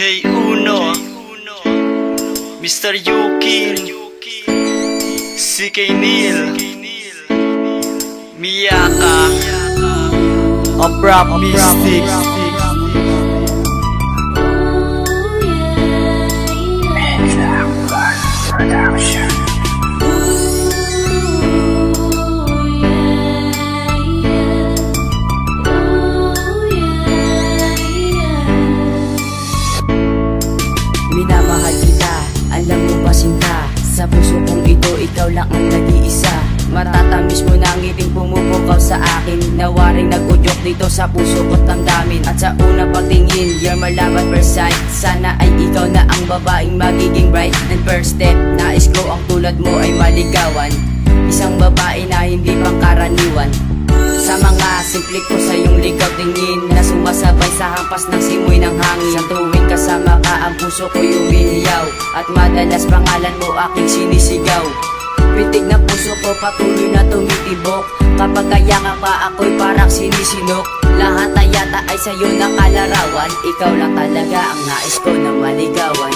J1 Mr. Yukin CK Neil Miyaka Abrap Mystic ikaw lang ang nag-iisa. Matatamis mo ang ngiting pumupukaw sa akin. Nawaring nag-udyok dito sa puso ko't damdamin At sa unang pagtingin, you're my love at first sight. Sana ay ikaw na ang babaeng magiging bright. And first step, nais ko ang tulad mo ay maligawan. Isang babae na hindi pangkaraniwan sa mga simple ko sa iyong ligaw tingin Na sumasabay sa hampas ng simoy ng hangin. Sa tuwing kasama ka ang puso ko umihiyaw At madalas pangalan mo aking sinisigaw Pitig na puso ko patuloy na tumitibok. Kapag kaya ka pa ako'y parang sinisinok? Lahat ay yata ay sa'yo nakalarawan Ikaw lang talaga ang nais ko na maligawan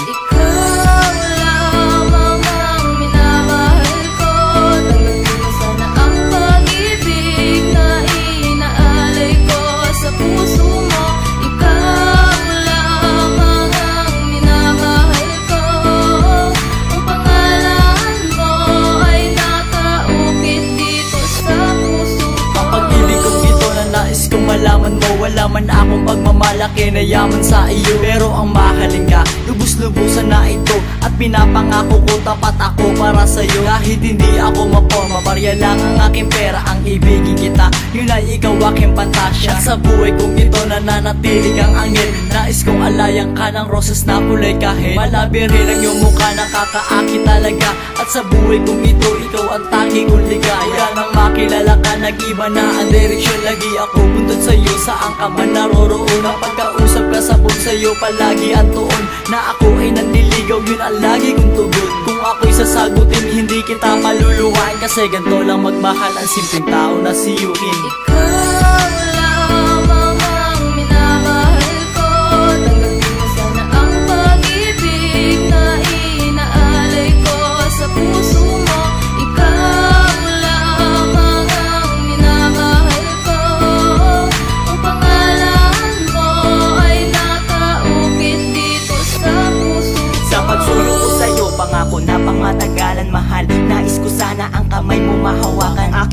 malaman mo Wala man akong pagmamalaki na yaman sa iyo. Pero ang mahalin ka, lubos-lubusan na ito. At pinapangako ko tapat ako para sa'yo. Kahit hindi ako maporma, barya lang ang aking pera Ang ibigin kita, yun ay ikaw aking pantasya. At sa buhay kong ito nananatiling ang angin Nais kong alayan ka ng roses na kulay kahit. Malabi rin ang iyong mukha nakakaakit talaga. At sa buhay kong ito, ikaw ang tangi kong ligaya Nang makilala ka, nag-iba na ang direksyon. Lagi ako buntot sa'yo, saan ka man naroroon Ang pagkausap ka sa buong sa'yo, palagi ang tuon Na ako ay nandiligaw, yun ang lagi kong tugon. Kung ako'y sasagutin, hindi kita maluluwain. Kasi ganito lang magmahal ang simpleng tao na si Yukin Ikaw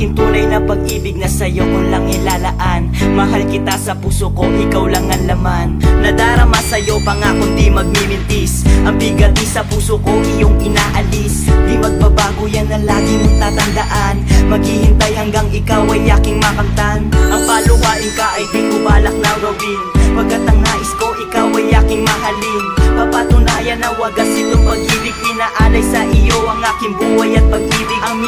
Aking tunay na pag-ibig na sa'yo ko lang ilalaan. Mahal kita sa puso ko, ikaw lang ang laman. Nadarama sa'yo, pangako di magmimintis. Ang bigat sa puso ko, iyong inaalis. Di magbabago yan ang lagi mong tatandaan. Maghihintay hanggang ikaw ay aking makamtan. Ang paluwain ka ay di ko balak na gawin Pagkat ang nais ko, ikaw ay aking mahalin. Papatunayan na wagas itong pag-ibig. Pinaalay sa iyo ang aking buhay at pag-ibig. Ang